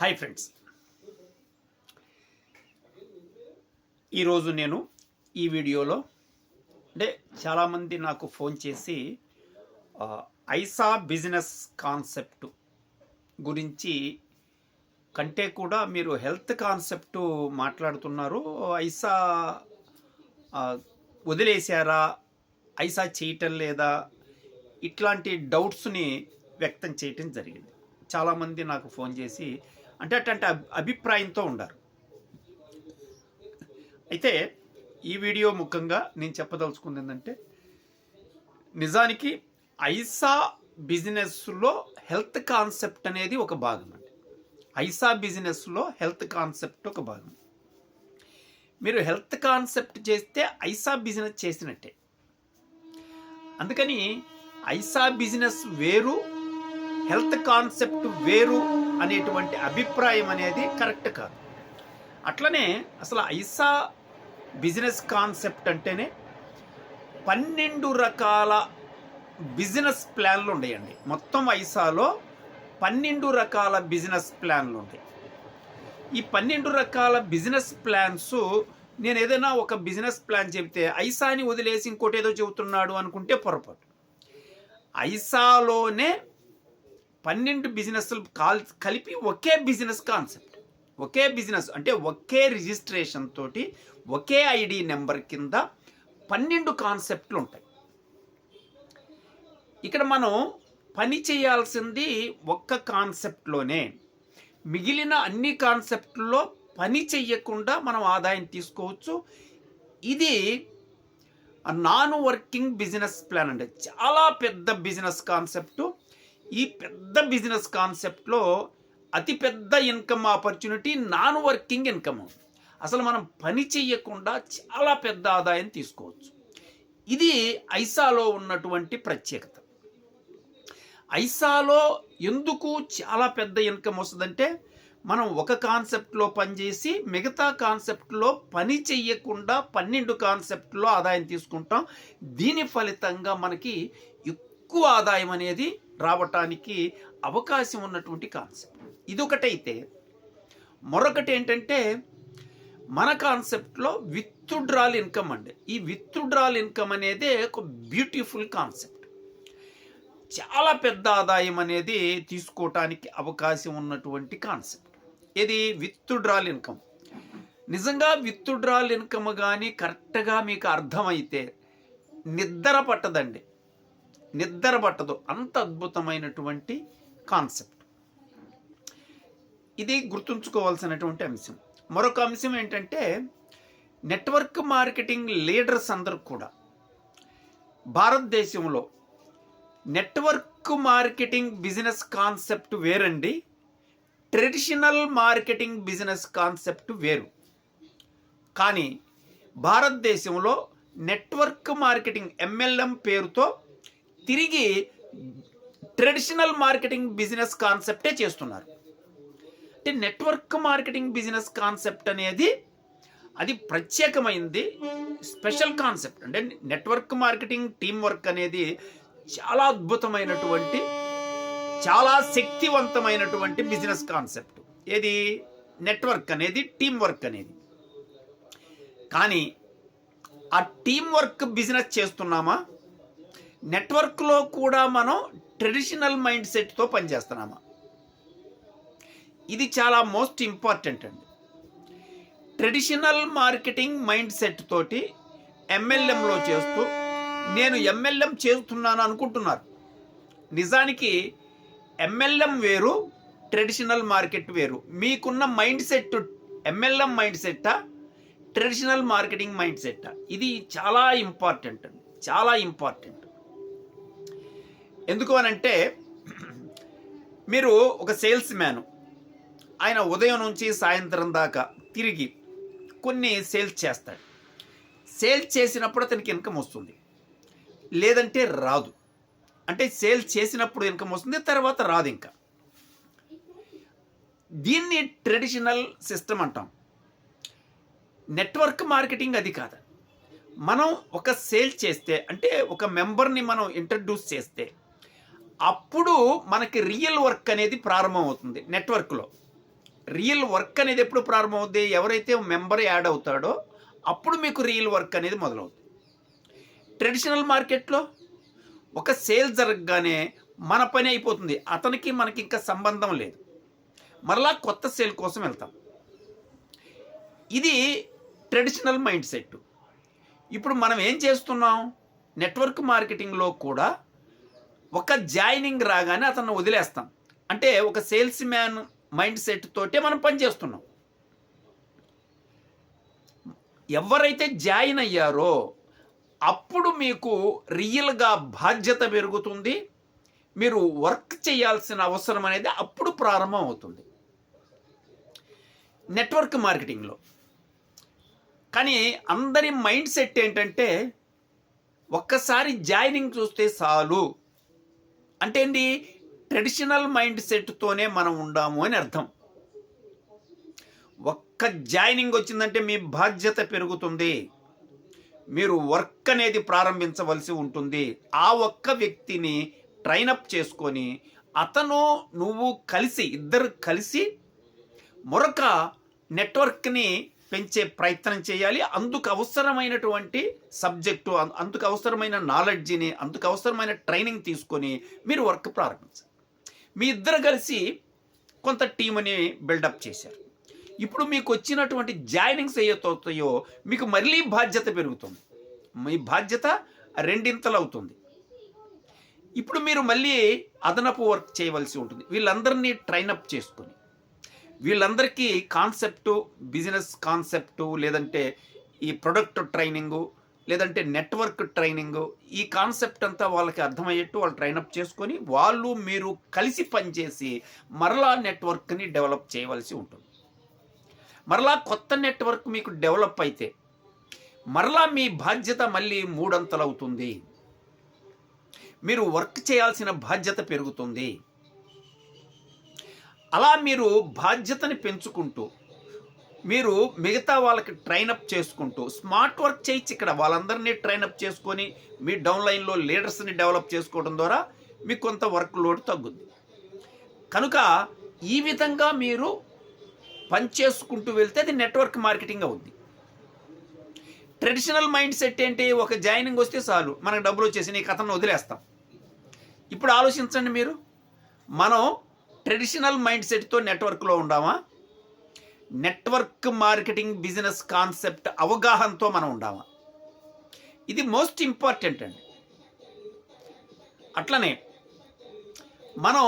Hi friends. ఈరోజు నేను ఈ వీడియోలో అంటే చాలామంది నాకు ఫోన్ చేసి ఐసా బిజినెస్ కాన్సెప్ట్ గురించి కంటే కూడా మీరు హెల్త్ కాన్సెప్ట్ మాట్లాడుతున్నారు. ఐసా వదిలేశారా? ఐసా చేయటం లేదా? ఇట్లాంటి డౌట్స్ని వ్యక్తం చేయటం జరిగింది. చాలామంది నాకు ఫోన్ చేసి అంటే అటువంటి అభిప్రాయంతో ఉండారు. అయితే ఈ వీడియో ముఖ్యంగా నేను చెప్పదలుచుకుంది ఏంటంటే నిజానికి ఐసా బిజినెస్లో హెల్త్ కాన్సెప్ట్ అనేది ఒక భాగం అండి. ఐసా బిజినెస్లో హెల్త్ కాన్సెప్ట్ ఒక భాగం. మీరు హెల్త్ కాన్సెప్ట్ చేస్తే ఐసా బిజినెస్ చేసినట్టే. అందుకని ఐసా బిజినెస్ వేరు హెల్త్ కాన్సెప్ట్ వేరు అనేటువంటి అభిప్రాయం అనేది కరెక్ట్ కాదు. అట్లనే అసలు ఐసా బిజినెస్ కాన్సెప్ట్ అంటేనే పన్నెండు రకాల బిజినెస్ ప్లాన్లు ఉన్నాయండి మొత్తం ఐసాలో పన్నెండు రకాల బిజినెస్ ప్లాన్లు ఉంటాయి. ఈ పన్నెండు రకాల బిజినెస్ ప్లాన్స్ నేను ఏదైనా ఒక బిజినెస్ ప్లాన్ చెబితే ఐసాని వదిలేసి ఇంకోటి ఏదో చెబుతున్నాడు అనుకుంటే పొరపాటు. ఐసాలోనే పన్నెండు బిజినెస్లు కాల్ కలిపి ఒకే బిజినెస్ కాన్సెప్ట్ ఒకే బిజినెస్ అంటే ఒకే రిజిస్ట్రేషన్ తోటి ఒకే ఐడి నెంబర్ కింద పన్నెండు కాన్సెప్ట్లు ఉంటాయి. ఇక్కడ మనం పని చేయాల్సింది ఒక్క కాన్సెప్ట్లోనే మిగిలిన అన్ని కాన్సెప్ట్లో పని చెయ్యకుండా మనం ఆదాయం తీసుకోవచ్చు. ఇది నాన్ వర్కింగ్ బిజినెస్ ప్లాన్ అంటే చాలా పెద్ద బిజినెస్ కాన్సెప్టు ఈ పెద్ద బిజినెస్ కాన్సెప్ట్లో అతిపెద్ద income opportunity non working income. అసలు మనం పని చెయ్యకుండా చాలా పెద్ద ఆదాయం తీసుకోవచ్చు. ఇది ఐసాలో ఉన్నటువంటి ప్రత్యేకత. ఐసాలో ఎందుకు చాలా పెద్ద ఇన్కమ్ వస్తుందంటే మనం ఒక కాన్సెప్ట్లో పనిచేసి మిగతా కాన్సెప్ట్లో పని చెయ్యకుండా పన్నెండు కాన్సెప్ట్లో ఆదాయం తీసుకుంటాం. దీని ఫలితంగా మనకి ఎక్కువ ఆదాయం అనేది రావటానికి అవకాశం ఉన్నటువంటి కాన్సెప్ట్ ఇదొకటైతే మరొకటి ఏంటంటే మన కాన్సెప్ట్లో విత్డ్రాల్ ఇన్కమ్ అండి. ఈ విత్డ్రాల్ ఇన్కమ్ అనేది ఒక బ్యూటిఫుల్ కాన్సెప్ట్ చాలా పెద్ద ఆదాయం అనేది తీసుకోవటానికి అవకాశం ఉన్నటువంటి కాన్సెప్ట్ ఇది విత్డ్రాల్ ఇన్కమ్ నిజంగా విత్డ్రాల్ ఇన్కమ్ కానీ కరెక్ట్గా మీకు అర్థమైతే నిద్ర పట్టదండి. నిద్ర పట్టదు అంత అద్భుతమైనటువంటి కాన్సెప్ట్. ఇది గుర్తుంచుకోవాల్సినటువంటి అంశం. మరొక అంశం ఏంటంటే నెట్వర్క్ మార్కెటింగ్ లీడర్స్ అందరూ కూడా భారతదేశంలో నెట్వర్క్ మార్కెటింగ్ బిజినెస్ కాన్సెప్ట్ వేరండి. ట్రెడిషనల్ మార్కెటింగ్ బిజినెస్ కాన్సెప్ట్ వేరు. కానీ భారతదేశంలో నెట్వర్క్ మార్కెటింగ్ ఎంఎల్ఎం పేరుతో తిరిగి ట్రెడిషనల్ మార్కెటింగ్ బిజినెస్ కాన్సెప్టే చేస్తున్నారు. అంటే నెట్వర్క్ మార్కెటింగ్ బిజినెస్ కాన్సెప్ట్ అనేది అది ప్రత్యేకమైంది స్పెషల్ కాన్సెప్ట్. అంటే నెట్వర్క్ మార్కెటింగ్ టీం వర్క్ అనేది చాలా అద్భుతమైనటువంటి చాలా శక్తివంతమైనటువంటి బిజినెస్ కాన్సెప్ట్. ఏది? నెట్వర్క్ అనేది టీం వర్క్ అనేది. కానీ ఆ టీం వర్క్ బిజినెస్ చేస్తున్నామా? నెట్వర్క్లో కూడా మనం ట్రెడిషనల్ మైండ్ సెట్తో పనిచేస్తున్నామా? ఇది చాలా మోస్ట్ ఇంపార్టెంట్ అండి. ట్రెడిషనల్ మార్కెటింగ్ మైండ్ సెట్ తోటి ఎంఎల్ఎంలో చేస్తూ నేను ఎంఎల్ఎం చేస్తున్నాను అనుకుంటున్నారు. నిజానికి ఎంఎల్ఎం వేరు ట్రెడిషనల్ మార్కెట్ వేరు. మీకున్న మైండ్ సెట్ ఎంఎల్ఎం మైండ్ సెట్టా ట్రెడిషనల్ మార్కెటింగ్ మైండ్ సెట్టా ఇది చాలా ఇంపార్టెంట్ అండి. చాలా ఇంపార్టెంట్. ఎందుకు అనంటే మీరు ఒక సేల్స్ మ్యాన్ ఆయన ఉదయం నుంచి సాయంత్రం దాకా తిరిగి కొన్ని సేల్స్ చేస్తాడు. సేల్ చేసినప్పుడు అతనికి ఇన్కమ్ వస్తుంది. లేదంటే రాదు. అంటే సేల్ చేసినప్పుడు ఇన్కమ్ వస్తుంది తర్వాత రాదు ఇంకా. దీన్ని ట్రెడిషనల్ సిస్టమ్ అంటాం. నెట్వర్క్ మార్కెటింగ్ అది కాదు. మనం ఒక సేల్ చేస్తే అంటే ఒక మెంబర్ని మనం ఇంట్రడ్యూస్ చేస్తే అప్పుడు మనకి రియల్ వర్క్ అనేది ప్రారంభమవుతుంది నెట్వర్క్లో రియల్ వర్క్ అనేది ఎప్పుడు ప్రారంభమవుద్ది? ఎవరైతే మెంబర్ యాడ్ అవుతాడో అప్పుడు మీకు రియల్ వర్క్ అనేది మొదలవుతుంది ట్రెడిషనల్ మార్కెట్లో ఒక సేల్ జరగగానే మన పని అయిపోతుంది. అతనికి మనకి ఇంకా సంబంధం లేదు. మరలా కొత్త సేల్ కోసం వెళ్తాం. ఇది ట్రెడిషనల్ మైండ్ సెట్ ఇప్పుడు మనం ఏం చేస్తున్నాం? నెట్వర్క్ మార్కెటింగ్లో కూడా ఒక జాయినింగ్ రాగానే అతను వదిలేస్తాం. అంటే ఒక సేల్స్ మ్యాన్ మైండ్ సెట్ తోటే మనం పనిచేస్తున్నాం ఎవరైతే జాయిన్ అయ్యారో అప్పుడు మీకు రియల్గా బాధ్యత పెరుగుతుంది. మీరు వర్క్ చేయాల్సిన అవసరం అనేది అప్పుడు ప్రారంభం అవుతుంది. నెట్వర్క్ మార్కెటింగ్లో. కానీ అందరి మైండ్ సెట్ ఏంటంటే ఒక్కసారి జాయినింగ్ చూస్తే చాలు. అంటే ఏంటి ట్రెడిషనల్ మైండ్ సెట్తోనే మనం ఉండాము అని అర్థం. ఒక్క జాయినింగ్ వచ్చిందంటే మీ బాధ్యత పెరుగుతుంది. మీరు వర్క్ అనేది ప్రారంభించవలసి ఉంటుంది. ఆ ఒక్క వ్యక్తిని ట్రైనప్ చేసుకొని అతను నువ్వు కలిసి ఇద్దరు కలిసి మరొక నెట్వర్క్ని పెంచే ప్రయత్నం చేయాలి. అందుకు అవసరమైనటువంటి సబ్జెక్టు అందుకు అవసరమైన నాలెడ్జిని అందుకు అవసరమైన ట్రైనింగ్ తీసుకొని మీరు వర్క్ ప్రారంభించాలి మీ ఇద్దరు కలిసి కొంత టీంని బిల్డప్ చేశారు. ఇప్పుడు మీకు వచ్చినటువంటి జాయినింగ్స్ ఏవైతాయో మీకు మళ్ళీ బాధ్యత పెరుగుతుంది. మీ బాధ్యత రెండింతలు అవుతుంది ఇప్పుడు మీరు మళ్ళీ అదనపు వర్క్ చేయవలసి ఉంటుంది. వీళ్ళందరినీ అప్ చేసుకొని. వీళ్ళందరికీ కాన్సెప్టు బిజినెస్ కాన్సెప్టు లేదంటే ఈ ప్రొడక్ట్ ట్రైనింగు లేదంటే నెట్వర్క్ ట్రైనింగు ఈ కాన్సెప్ట్ అంతా వాళ్ళకి అర్థమయ్యేట్టు వాళ్ళు ట్రైనప్ చేసుకొని వాళ్ళు మీరు కలిసి పనిచేసి మరలా నెట్వర్క్ని డెవలప్ చేయవలసి ఉంటుంది. మరలా కొత్త నెట్వర్క్ మీకు డెవలప్ అయితే మరలా మీ బాధ్యత మళ్ళీ మూడంతలవుతుంది. మీరు వర్క్ చేయాల్సిన బాధ్యత పెరుగుతుంది. అలా మీరు బాధ్యతని పెంచుకుంటూ మీరు మిగతా వాళ్ళకి ట్రైన్ అప్ చేసుకుంటూ స్మార్ట్ వర్క్ చేయొచ్చు ఇక్కడ వాళ్ళందరినీ అప్ చేసుకొని మీ డౌన్ లైన్లో లీడర్స్ని డెవలప్ చేసుకోవడం ద్వారా మీకు కొంత వర్క్ లోడ్ తగ్గుద్ది. కనుక ఈ విధంగా మీరు పనిచేసుకుంటూ వెళ్తే అది నెట్వర్క్ మార్కెటింగ్ అవుద్ది. ట్రెడిషనల్ మైండ్ సెట్ ఏంటి? ఒక జాయినింగ్ వస్తే చాలు. మనకు డబ్బులు వచ్చేసి నీ కథను వదిలేస్తాం. ఇప్పుడు ఆలోచించండి మీరు. మనం ట్రెడిషనల్ మైండ్ సెట్తో నెట్వర్క్లో ఉండామా? నెట్వర్క్ మార్కెటింగ్ బిజినెస్ కాన్సెప్ట్ అవగాహనతో మనం ఉండామా? ఇది మోస్ట్ ఇంపార్టెంట్ అండి. అట్లనే మనం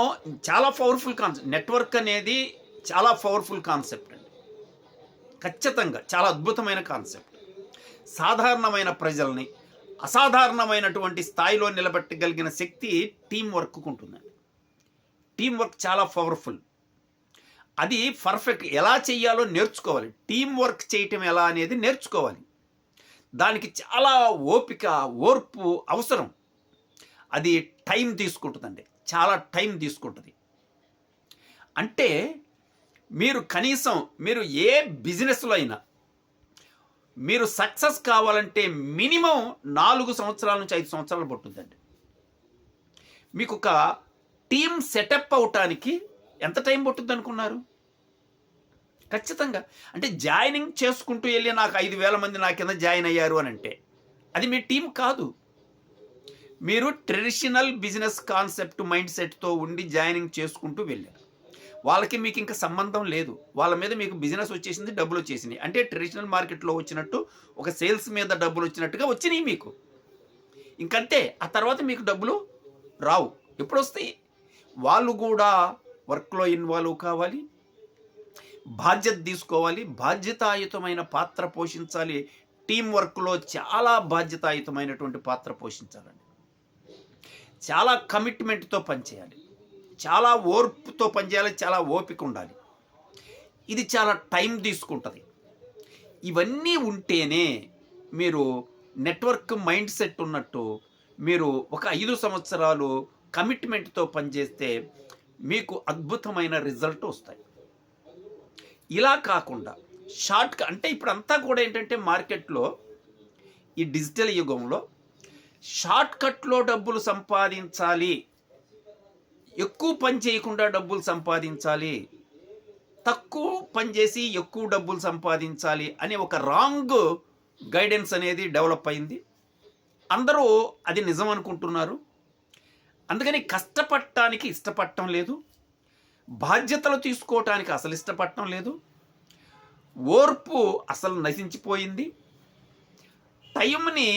చాలా పవర్ఫుల్ కాన్సెప్ట్ నెట్వర్క్ అనేది చాలా పవర్ఫుల్ కాన్సెప్ట్ అండి. ఖచ్చితంగా చాలా అద్భుతమైన కాన్సెప్ట్. సాధారణమైన ప్రజల్ని అసాధారణమైనటువంటి స్థాయిలో నిలబెట్టగలిగిన శక్తి టీం వర్క్ ఉంటుందండి. టీం వర్క్ చాలా పవర్ఫుల్ అది పర్ఫెక్ట్ ఎలా చేయాలో నేర్చుకోవాలి. టీం వర్క్ చేయటం ఎలా అనేది నేర్చుకోవాలి. దానికి చాలా ఓపిక ఓర్పు అవసరం. అది టైం తీసుకుంటుందండి. చాలా టైం తీసుకుంటుంది. అంటే మీరు కనీసం మీరు ఏ బిజినెస్లో అయినా మీరు సక్సెస్ కావాలంటే మినిమం నాలుగు సంవత్సరాల నుంచి ఐదు సంవత్సరాలు పడుతుందండి. మీకు ఒక టీం సెటప్ అవటానికి ఎంత టైం పట్టుద్ది అనుకున్నారు ఖచ్చితంగా. అంటే జాయినింగ్ చేసుకుంటూ వెళ్ళి నాకు ఐదు వేల మంది నా కింద జాయిన్ అయ్యారు అని అంటే అది మీ టీం కాదు. మీరు ట్రెడిషనల్ బిజినెస్ కాన్సెప్ట్ మైండ్ సెట్తో ఉండి జాయినింగ్ చేసుకుంటూ వెళ్ళారు. వాళ్ళకి మీకు ఇంకా సంబంధం లేదు. వాళ్ళ మీద మీకు బిజినెస్ వచ్చేసింది డబ్బులు వచ్చేసింది అంటే ట్రెడిషనల్ మార్కెట్లో వచ్చినట్టు ఒక సేల్స్ మీద డబ్బులు వచ్చినట్టుగా వచ్చినాయి మీకు. ఇంకంతే. ఆ తర్వాత మీకు డబ్బులు రావు. ఎప్పుడు వస్తాయి వాళ్ళు కూడా వర్క్లో ఇన్వాల్వ్ కావాలి. బాధ్యత తీసుకోవాలి. బాధ్యతాయుతమైన పాత్ర పోషించాలి. టీం వర్క్లో చాలా బాధ్యతాయుతమైనటువంటి పాత్ర పోషించాలండి. చాలా కమిట్మెంట్తో పనిచేయాలి. చాలా ఓర్పుతో పనిచేయాలి. చాలా ఓపిక ఉండాలి ఇది చాలా టైం తీసుకుంటుంది. ఇవన్నీ ఉంటేనే మీరు నెట్వర్క్ మైండ్ సెట్ ఉన్నట్టు మీరు ఒక ఐదు సంవత్సరాలు కమిట్మెంట్తో పనిచేస్తే మీకు అద్భుతమైన రిజల్ట్ వస్తాయి. ఇలా కాకుండా షార్ట్ అంటే ఇప్పుడు అంతా కూడా ఏంటంటే మార్కెట్లో ఈ డిజిటల్ యుగంలో షార్ట్ కట్లో డబ్బులు సంపాదించాలి. ఎక్కువ పని చేయకుండా డబ్బులు సంపాదించాలి. తక్కువ పని చేసి ఎక్కువ డబ్బులు సంపాదించాలి అనే ఒక రాంగ్ గైడెన్స్ అనేది డెవలప్ అయింది. అందరూ అది నిజం అనుకుంటున్నారు. అందుకని కష్టపడటానికి ఇష్టపడటం లేదు. బాధ్యతలు తీసుకోవటానికి అసలు ఇష్టపడటం లేదు. ఓర్పు అసలు నశించిపోయింది. టైంని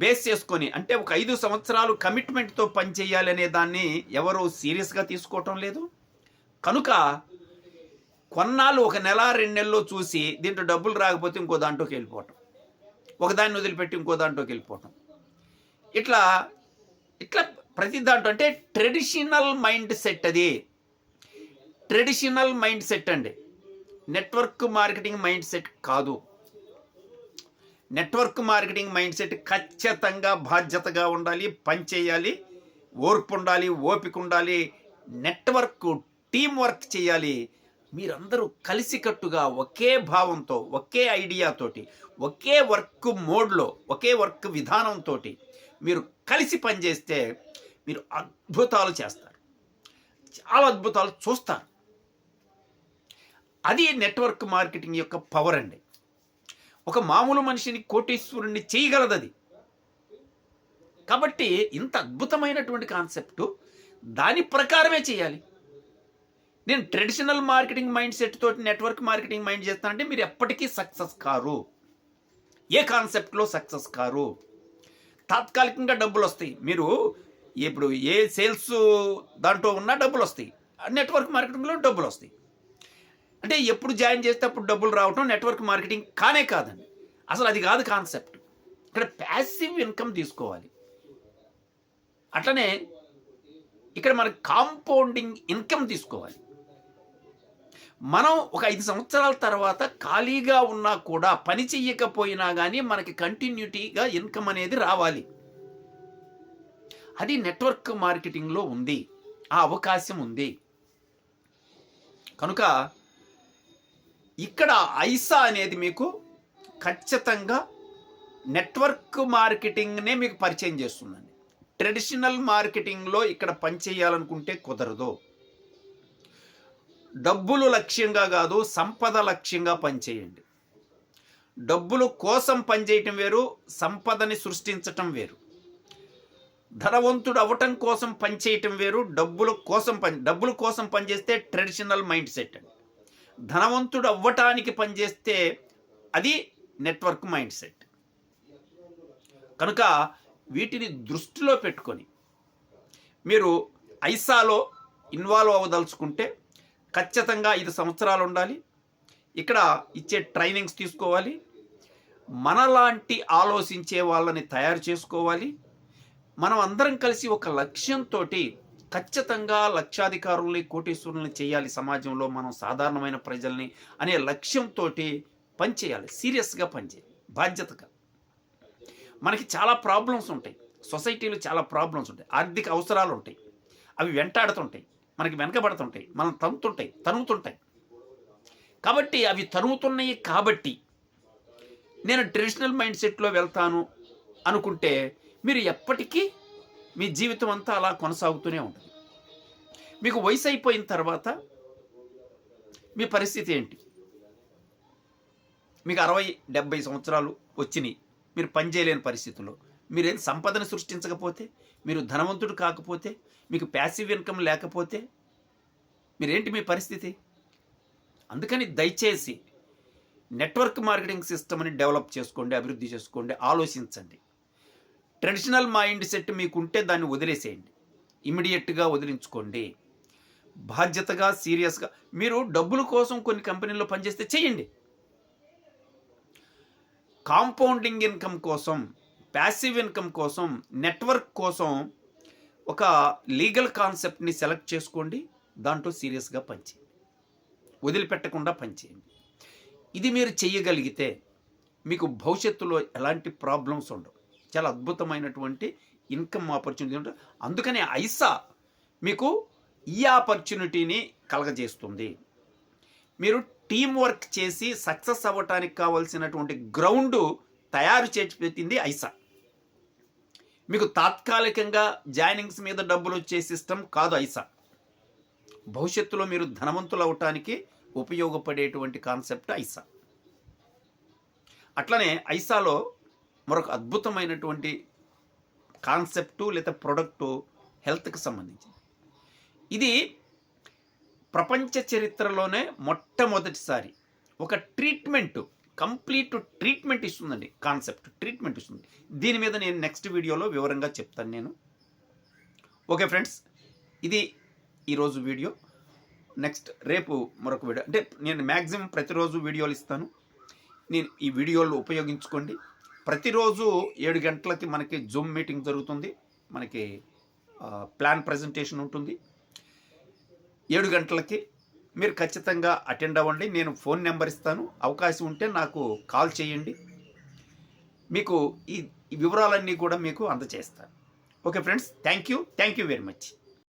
బేస్ చేసుకొని అంటే ఒక ఐదు సంవత్సరాలు కమిట్మెంట్తో పనిచేయాలి అనే దాన్ని ఎవరూ సీరియస్గా తీసుకోవటం లేదు. కనుక కొన్నాళ్ళు ఒక నెల రెండు నెలల్లో చూసి దీంట్లో డబ్బులు రాకపోతే ఇంకో దాంట్లోకి వెళ్ళిపోవటం. ఒకదాన్ని వదిలిపెట్టి ఇంకో దాంట్లోకి వెళ్ళిపోవటం. ఇట్లా ఇట్లా ప్రతి దాంట్లో అంటే ట్రెడిషనల్ మైండ్ సెట్ అది. ట్రెడిషనల్ మైండ్ సెట్ అండి. నెట్వర్క్ మార్కెటింగ్ మైండ్ సెట్ కాదు. నెట్వర్క్ మార్కెటింగ్ మైండ్ సెట్ ఖచ్చితంగా బాధ్యతగా ఉండాలి పని చేయాలి ఓర్పు ఉండాలి ఓపిక ఉండాలి నెట్వర్క్ టీం వర్క్ చేయాలి. మీరందరూ కలిసికట్టుగా ఒకే భావంతో ఒకే ఐడియాతోటి ఒకే వర్క్ మోడ్లో ఒకే వర్క్ విధానంతో మీరు కలిసి పనిచేస్తే మీరు అద్భుతాలు చేస్తారు. చాలా అద్భుతాలు చూస్తారు. అది నెట్వర్క్ మార్కెటింగ్ యొక్క పవర్ అండి. ఒక మామూలు మనిషిని కోటీశ్వరుణ్ణి చేయగలదు అది కాబట్టి ఇంత అద్భుతమైనటువంటి కాన్సెప్ట్ దాని ప్రకారమే చేయాలి. నేను ట్రెడిషనల్ మార్కెటింగ్ మైండ్ సెట్ తోటి నెట్వర్క్ మార్కెటింగ్ మైండ్ చేస్తానంటే మీరు ఎప్పటికీ సక్సెస్ కారు. ఏ కాన్సెప్ట్లో సక్సెస్ కారు? తాత్కాలికంగా డబ్బులు వస్తాయి. మీరు ఇప్పుడు ఏ సేల్స్ దాంట్లో ఉన్నా డబ్బులు వస్తాయి. నెట్వర్క్ మార్కెటింగ్లో డబ్బులు వస్తాయి. అంటే ఎప్పుడు జాయిన్ చేస్తే అప్పుడు డబ్బులు రావటం నెట్వర్క్ మార్కెటింగ్ కానే కాదండి. అసలు అది కాదు కాన్సెప్ట్ ఇక్కడ ప్యాసివ్ ఇన్కమ్ తీసుకోవాలి. అట్లనే ఇక్కడ మనకి కాంపౌండింగ్ ఇన్కమ్ తీసుకోవాలి. మనం ఒక ఐదు సంవత్సరాల తర్వాత ఖాళీగా ఉన్నా కూడా పని చెయ్యకపోయినా కానీ మనకి కంటిన్యూటీగా ఇన్కమ్ అనేది రావాలి. అది నెట్వర్క్ మార్కెటింగ్లో ఉంది. ఆ అవకాశం ఉంది. కనుక ఇక్కడ ఐసా అనేది మీకు ఖచ్చితంగా నెట్వర్క్ మార్కెటింగ్నే మీకు పరిచయం చేస్తుందండి. ట్రెడిషనల్ మార్కెటింగ్లో ఇక్కడ పని చేయాలనుకుంటే కుదరదు. డబ్బులు లక్ష్యంగా కాదు సంపద లక్ష్యంగా పనిచేయండి. డబ్బులు కోసం పనిచేయటం వేరు సంపదని సృష్టించటం వేరు. ధనవంతుడు అవ్వటం కోసం పనిచేయటం వేరు డబ్బుల కోసం పని డబ్బుల కోసం పనిచేస్తే ట్రెడిషనల్ మైండ్ సెట్ అండి. ధనవంతుడు అవ్వటానికి పనిచేస్తే అది నెట్వర్క్ మైండ్ సెట్. కనుక వీటిని దృష్టిలో పెట్టుకొని మీరు ఐసాలో ఇన్వాల్వ్ అవ్వదలుచుకుంటే ఖచ్చితంగా ఐదు సంవత్సరాలు ఉండాలి. ఇక్కడ ఇచ్చే ట్రైనింగ్స్ తీసుకోవాలి. మనలాంటి ఆలోచించే వాళ్ళని తయారు చేసుకోవాలి. మనం అందరం కలిసి ఒక లక్ష్యంతో ఖచ్చితంగా లక్షాధికారుల్ని కోటీశ్వరుల్ని చేయాలి సమాజంలో మనం సాధారణమైన ప్రజల్ని అనే లక్ష్యంతో పనిచేయాలి సీరియస్గా పనిచేయాలి బాధ్యతగా. మనకి చాలా ప్రాబ్లమ్స్ ఉంటాయి. సొసైటీలో చాలా ప్రాబ్లమ్స్ ఉంటాయి. ఆర్థిక అవసరాలు ఉంటాయి. అవి వెంటాడుతుంటాయి. మనకి వెనకబడుతుంటాయి. మనం తనుతుంటాయి తనుగుతుంటాయి. కాబట్టి అవి తరుగుతున్నాయి కాబట్టి నేను ట్రెడిషనల్ మైండ్ సెట్లో వెళ్తాను అనుకుంటే మీరు ఎప్పటికీ మీ జీవితం అంతా అలా కొనసాగుతూనే ఉంటుంది. మీకు వయసు అయిపోయిన తర్వాత మీ పరిస్థితి ఏంటి? మీకు అరవై డెబ్బై సంవత్సరాలు వచ్చినాయి. మీరు పని చేయలేని పరిస్థితుల్లో. మీరేం సంపదను సృష్టించకపోతే మీరు ధనవంతుడు కాకపోతే మీకు ప్యాసివ్ ఇన్కమ్ లేకపోతే మీరేంటి మీ పరిస్థితి? అందుకని దయచేసి నెట్వర్క్ మార్కెటింగ్ సిస్టమ్ని డెవలప్ చేసుకోండి అభివృద్ధి చేసుకోండి ఆలోచించండి. ట్రెడిషనల్ మైండ్ సెట్ మీకుంటే దాన్ని వదిలేసేయండి. ఇమీడియట్గా వదిలించుకోండి. బాధ్యతగా సీరియస్గా మీరు డబ్బుల కోసం కొన్ని కంపెనీల్లో పనిచేస్తే చేయండి. కాంపౌండింగ్ ఇన్కమ్ కోసం ప్యాసివ్ ఇన్కమ్ కోసం నెట్వర్క్ కోసం ఒక లీగల్ కాన్సెప్ట్ని సెలెక్ట్ చేసుకోండి. దాంట్లో సీరియస్గా పనిచేయండి. వదిలిపెట్టకుండా పనిచేయండి. ఇది మీరు చేయగలిగితే మీకు భవిష్యత్తులో ఎలాంటి ప్రాబ్లమ్స్ ఉండవు. చాలా అద్భుతమైనటువంటి ఇన్కమ్ ఆపర్చునిటీ ఉంటుంది అందుకనే ఐసా మీకు ఈ ఆపర్చునిటీని కలగజేస్తుంది. మీరు టీం వర్క్ చేసి సక్సెస్ అవ్వటానికి కావాల్సినటువంటి గ్రౌండ్ తయారు చేసి పెట్టింది ఐసా. మీకు తాత్కాలికంగా జాయినింగ్స్ మీద డబ్బులు వచ్చే సిస్టమ్ కాదు ఐసా. భవిష్యత్తులో మీరు ధనవంతులు అవటానికి ఉపయోగపడేటువంటి కాన్సెప్ట్ ఐసా. అట్లనే ఐసాలో మరొక అద్భుతమైనటువంటి కాన్సెప్టు లేదా ప్రొడక్టు హెల్త్కి సంబంధించింది. ఇది ప్రపంచ చరిత్రలోనే మొట్టమొదటిసారి ఒక ట్రీట్మెంట్ కంప్లీట్ ట్రీట్మెంట్ ఇస్తుందండి కాన్సెప్ట్ ట్రీట్మెంట్ ఇస్తుంది. దీని మీద నేను నెక్స్ట్ వీడియోలో వివరంగా చెప్తాను నేను. ఓకే ఫ్రెండ్స్ ఇది ఈరోజు వీడియో. నెక్స్ట్ రేపు మరొక వీడియో అంటే నేను మ్యాక్సిమం ప్రతిరోజు వీడియోలు ఇస్తాను. నేను ఈ వీడియోలు ఉపయోగించుకోండి. ప్రతిరోజు ఏడు గంటలకి మనకి జూమ్ మీటింగ్ జరుగుతుంది. మనకి ప్లాన్ ప్రజెంటేషన్ ఉంటుంది. ఏడు గంటలకి మీరు ఖచ్చితంగా అటెండ్ అవ్వండి. నేను ఫోన్ నెంబర్ ఇస్తాను. అవకాశం ఉంటే నాకు కాల్ చేయండి. మీకు ఈ వివరాలన్నీ కూడా మీకు అందజేస్తాను okay friends thank you thank you very much